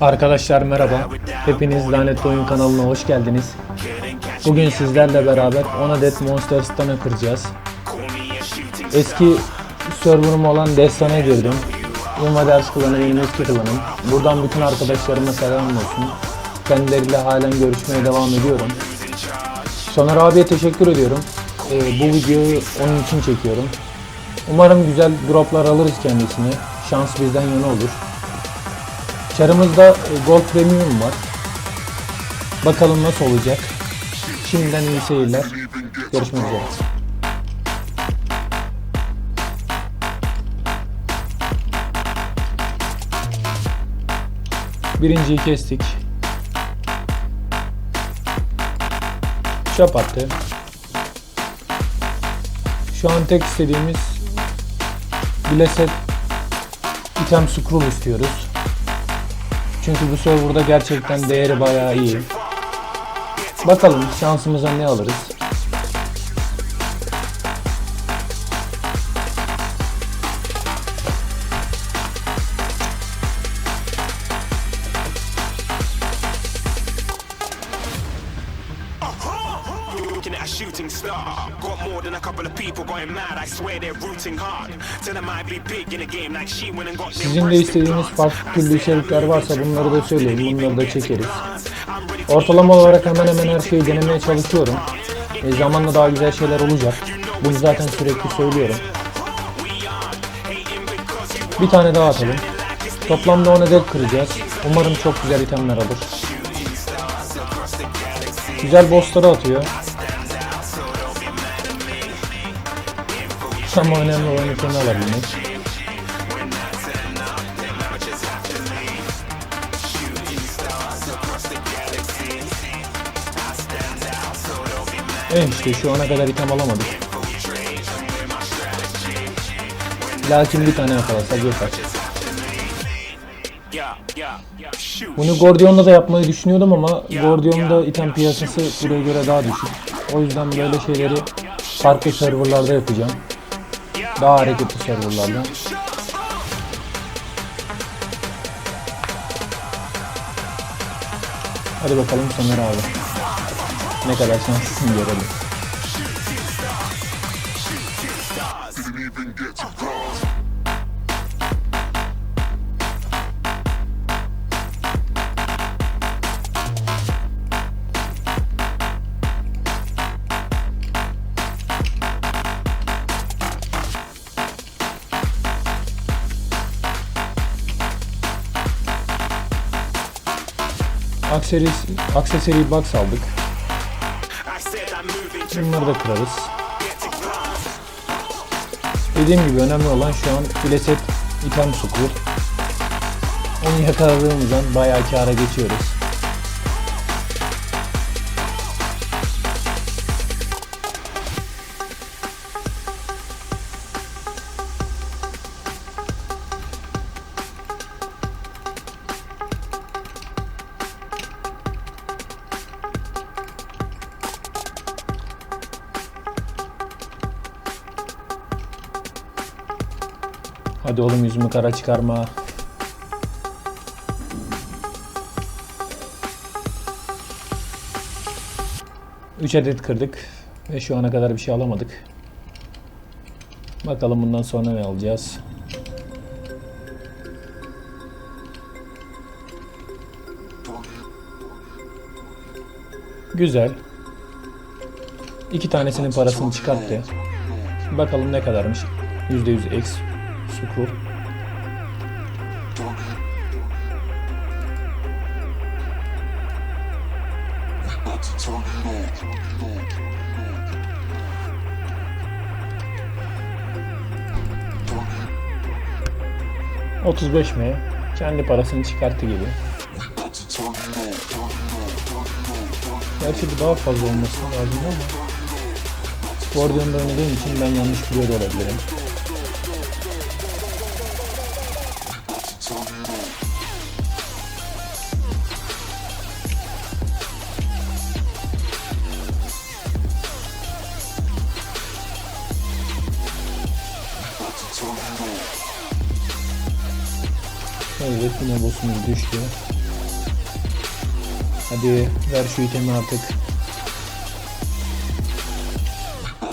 Arkadaşlar merhaba. Hepiniz Lanet Oyun kanalına hoş geldiniz. Bugün sizlerle beraber 10 adet Monster Stun'ı kıracağız. Eski serverım olan Destan'a girdim. Invaders klanı benim eski klanım. Buradan bütün arkadaşlarıma selam olsun. Kendileriyle halen görüşmeye devam ediyorum. Soner abiye teşekkür ediyorum. Ee, bu videoyu onun için çekiyorum. Umarım güzel droplar alırız kendisine. Şans bizden yana olur. Çarımızda e, Gold Premium var. Bakalım nasıl olacak. Şimdiden iyi seyirler. Görüşmek üzere. Birinciyi kestik. Çöp attı. Şu an tek istediğimiz Blessed item scroll istiyoruz. Çünkü bu serverda gerçekten değeri bayağı iyi. Bakalım şansımıza ne alırız. Star. Got more than a couple of people going mad. I swear they're rooting hard. Tell them I'd be big in the game like she went and got Sizin de istediğiniz farklı türlü içerikler varsa bunları da söyleyin. Bunları da çekeriz. Ortalama olarak hemen hemen her şeyi denemeye çalışıyorum. E, zamanla daha güzel şeyler olacak. Bunu zaten sürekli söylüyorum. Bir tane daha atalım. Toplamda 10 adet kıracağız. Umarım çok güzel itemler alır. Güzel bossları atıyor. Ama önemli olan itemi alabilmek. Evet işte şu ana kadar item alamadık. Lakin bir tane yakalasak yeter. Bunu Gordion'da da yapmayı düşünüyordum ama Gordion'da item piyasası buraya göre daha düşük. O yüzden böyle şeyleri farklı serverlarda yapacağım. Daha hareketli serverlarda. Hadi bakalım Soner abi. Ne kadar şanslısın görelim. Akseris, aksesori box aldık. Bunları da kırarız. Dediğim gibi önemli olan şu an bileset item sukur. Onu yakaladığımızdan bayağı kâra geçiyoruz. Hadi oğlum yüzümü kara çıkarma. Üç adet kırdık ve şu ana kadar bir şey alamadık. Bakalım bundan sonra ne alacağız. Güzel. İki tanesinin parasını çıkarttı. Bakalım ne kadarmış. %100 X Sukur. ...35 mi? Kendi parasını çıkarttı gibi. Gerçi bu daha fazla olması lazım ama... Gordion'da oynadığım için ben yanlış biliyor da olabilirim. Evet yine boss'umuz düştü. Hadi ver şu itemi artık.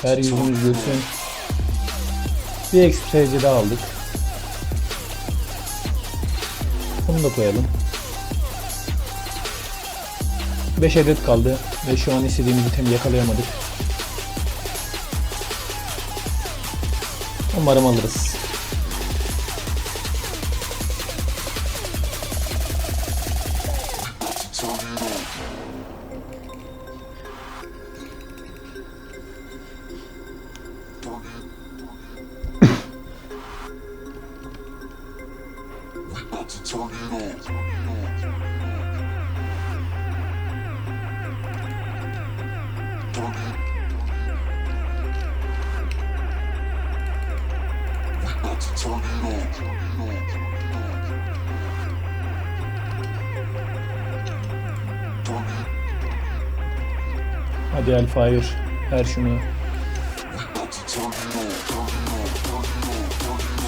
Her yüzümüz gülsün. Bir sayıcı daha aldık. Bunu da koyalım. 5 adet kaldı ve şu an istediğimiz itemi yakalayamadık. Umarım alırız. Hadi Elfire ver şunu.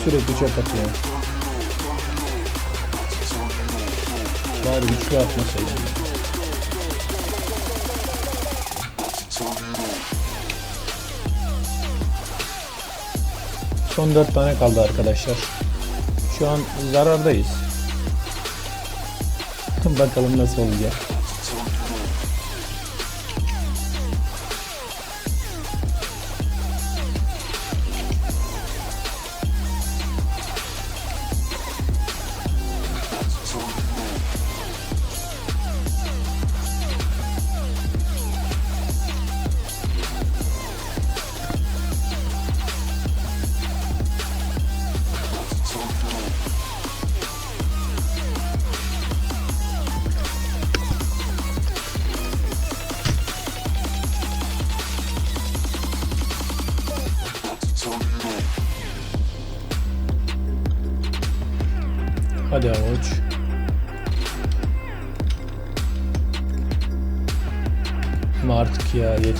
Sürekli çöp atıyor. Bari güçlü atmasaydı. Son 4 tane kaldı arkadaşlar. Şu an zarardayız. Bakalım nasıl olacak.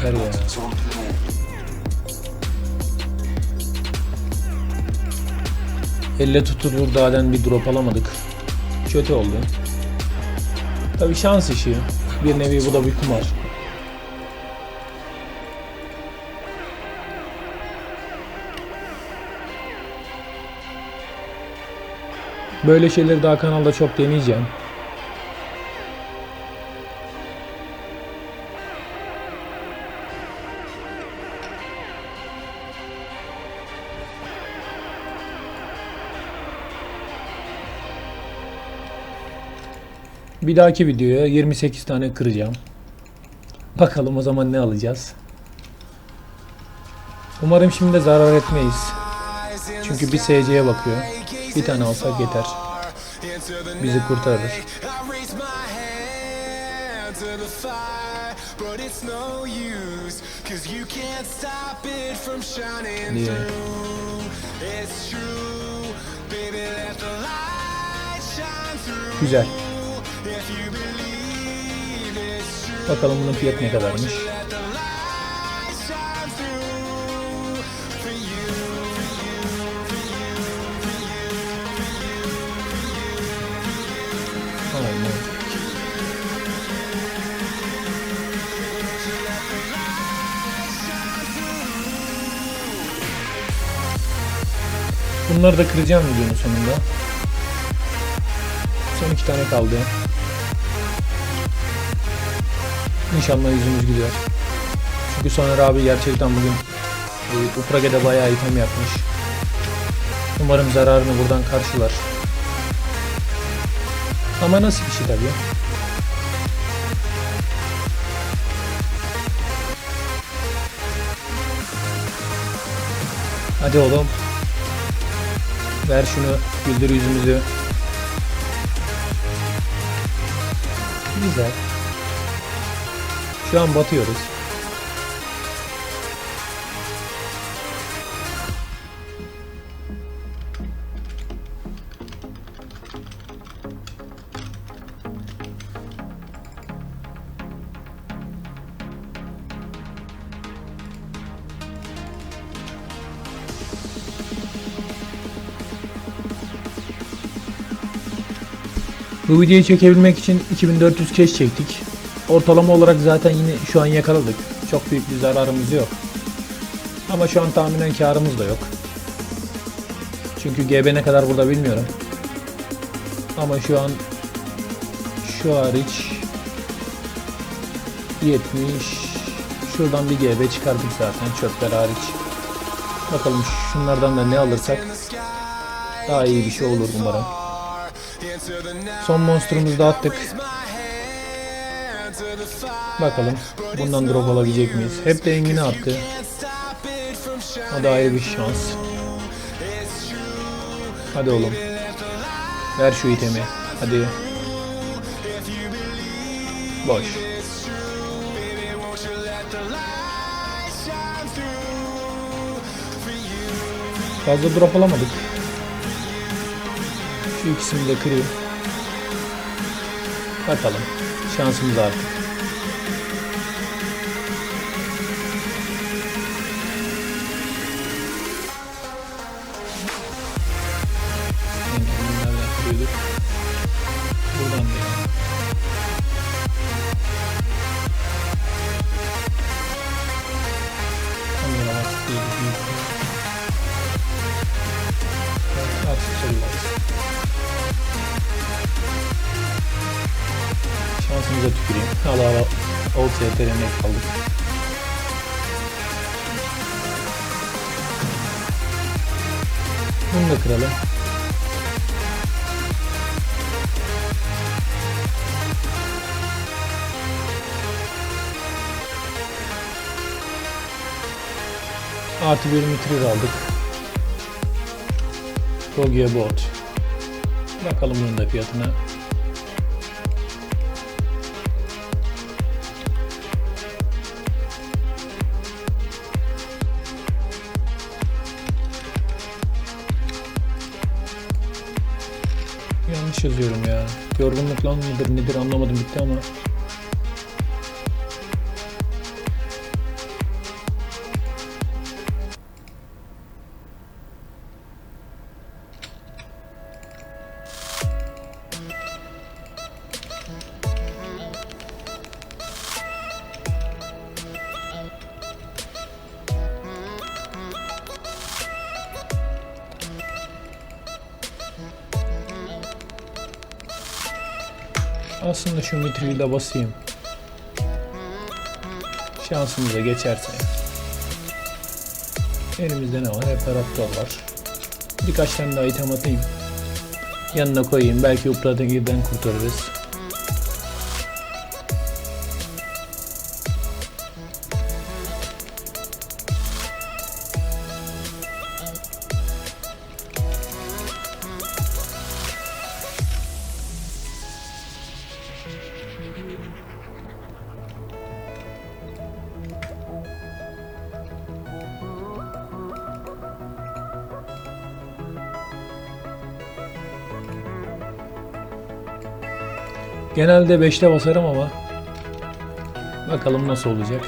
Yeter ya. Elle tutulur dağdan bir drop alamadık. Kötü oldu. Tabi şans işi. Bir nevi bu da bir kumar. Böyle şeyleri daha kanalda çok deneyeceğim. Bir dahaki videoya 28 tane kıracağım. Bakalım o zaman ne alacağız. Umarım şimdi de zarar etmeyiz. Çünkü bir SC'ye bakıyor. Bir tane alsak yeter. Bizi kurtarır. To. Güzel. Bakalım bunun fiyatı ne kadarmış. Bunları da kıracağım videonun sonunda. Son iki tane kaldı. İnşallah yüzümüz gidiyor. Çünkü Soner abi gerçekten bugün e, Uprage'de bayağı item yapmış. Umarım zararını buradan karşılar. Ama nasıl şey tabii. Hadi oğlum. Ver şunu. Güldür yüzümüzü. Güzel. Şu an batıyoruz. Bu videoyu çekebilmek için 2400 keş çektik. Ortalama olarak zaten yine şu an yakaladık. Çok büyük bir zararımız yok. Ama şu an tahminen karımız da yok. Çünkü GB ne kadar burada bilmiyorum. Ama şu an şu hariç 70 şuradan bir GB çıkardık zaten çöpler hariç. Bakalım şunlardan da ne alırsak daha iyi bir şey olur umarım. Son monsterumuzu da attık. Bakalım bundan drop alabilecek miyiz? Hep de Engin'i attı. O da ayrı bir şans. Hadi oğlum. Ver şu itemi. Hadi. Boş. Fazla drop alamadık. Şu ikisini de kırayım. Bakalım. Şansımız artık. Teremine kaldık. Bunu da kıralım. Artı bir mitrir aldık. Rogia bot. Bakalım bunun da fiyatına. Yazıyorum ya. Yorgunlukla mıdır nedir anlamadım bitti ama. Aslında şu mitriyi de basayım. Şansımıza geçerse. Elimizde ne var? Hep raptor var. Birkaç tane daha item atayım. Yanına koyayım. Belki Upradegi'den kurtarırız. Genelde 5'te basarım ama bakalım nasıl olacak.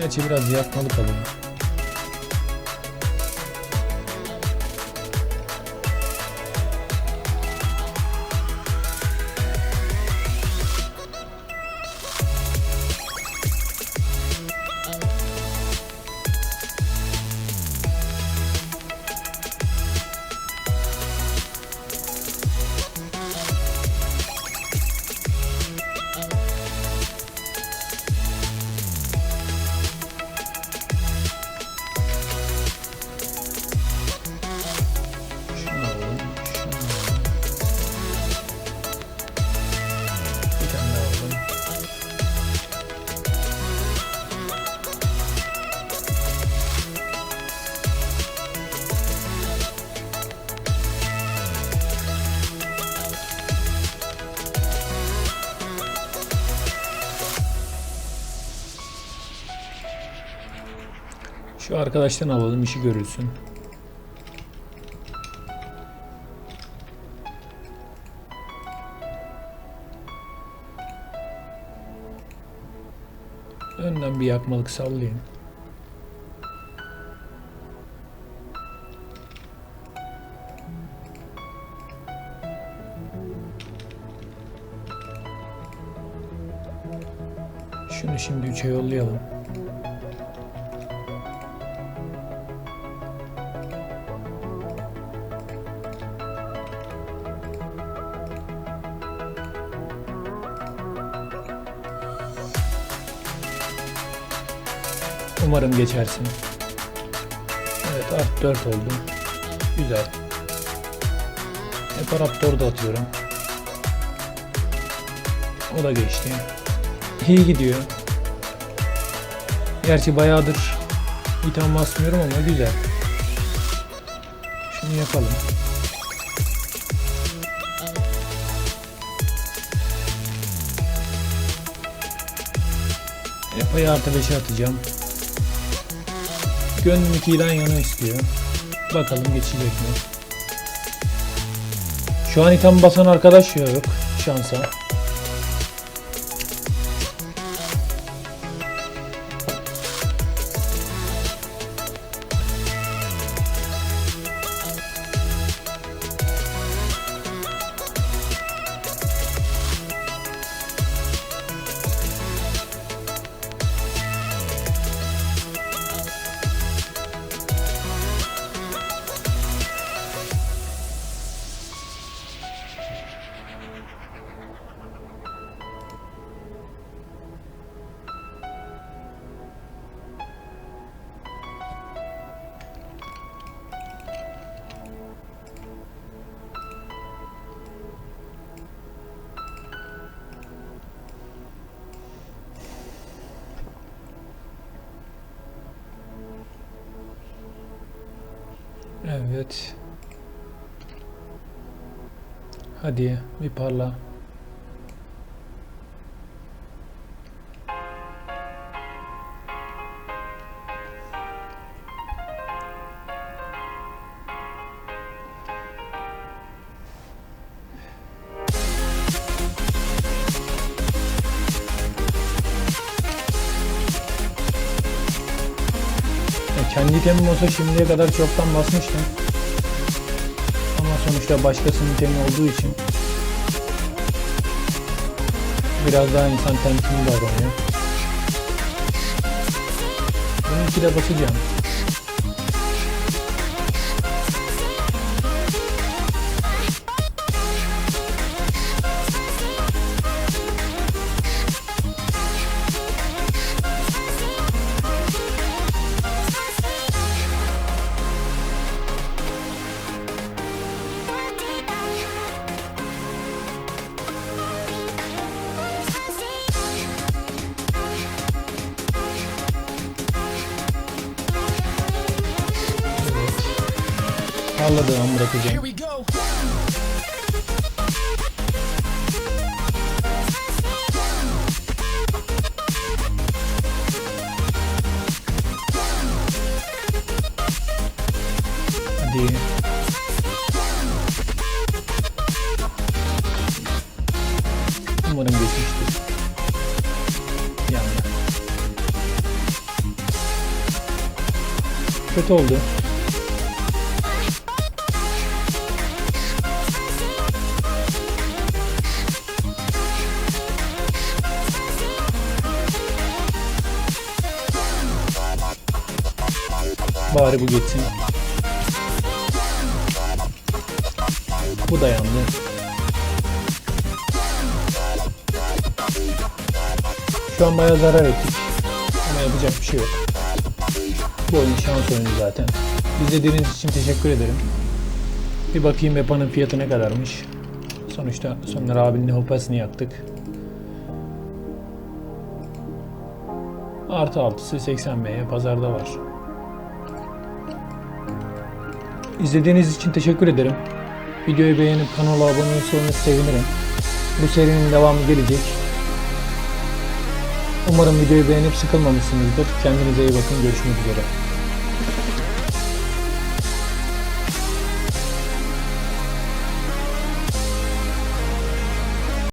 Gerçi biraz yakmalı kalın. Arkadaştan alalım işi görülsün. Önden bir yakmalık sallayayım. Şunu şimdi 3'e yollayalım. Umarım geçersin. Evet art 4 oldu. Güzel. Hep Raptor'u da atıyorum. O da geçti. İyi gidiyor. Gerçi bayağıdır item basmıyorum ama güzel. Şunu yapalım. Epey artı 5'e atacağım. Gönlüm 2'den yana istiyor. Bakalım geçecek mi? Şu an item basan arkadaş yok şansa. Evet. Hadi bir parla. Ya kendi olsa şimdiye kadar çoktan basmıştım. Sonuçta başkasının itemi olduğu için biraz daha insan temkinli davranıyor. Bunun de basacağım. Parladığım bırakacağım. we go. Hadi. Umarım geçmiştir. Yandı. Kötü oldu. Bari bu geçsin. Bu da yandı. Şu an bayağı zarar ettik. Ama yapacak bir şey yok. Bu oyun şans oyunu zaten. İzlediğiniz için teşekkür ederim. Bir bakayım Epa'nın fiyatı ne kadarmış. Sonuçta Soner abinin hopasını yaktık. Artı altısı 80B'ye pazarda var. İzlediğiniz için teşekkür ederim. Videoyu beğenip kanala abone olursanız sevinirim. Bu serinin devamı gelecek. Umarım videoyu beğenip sıkılmamışsınızdır. Kendinize iyi bakın. Görüşmek üzere.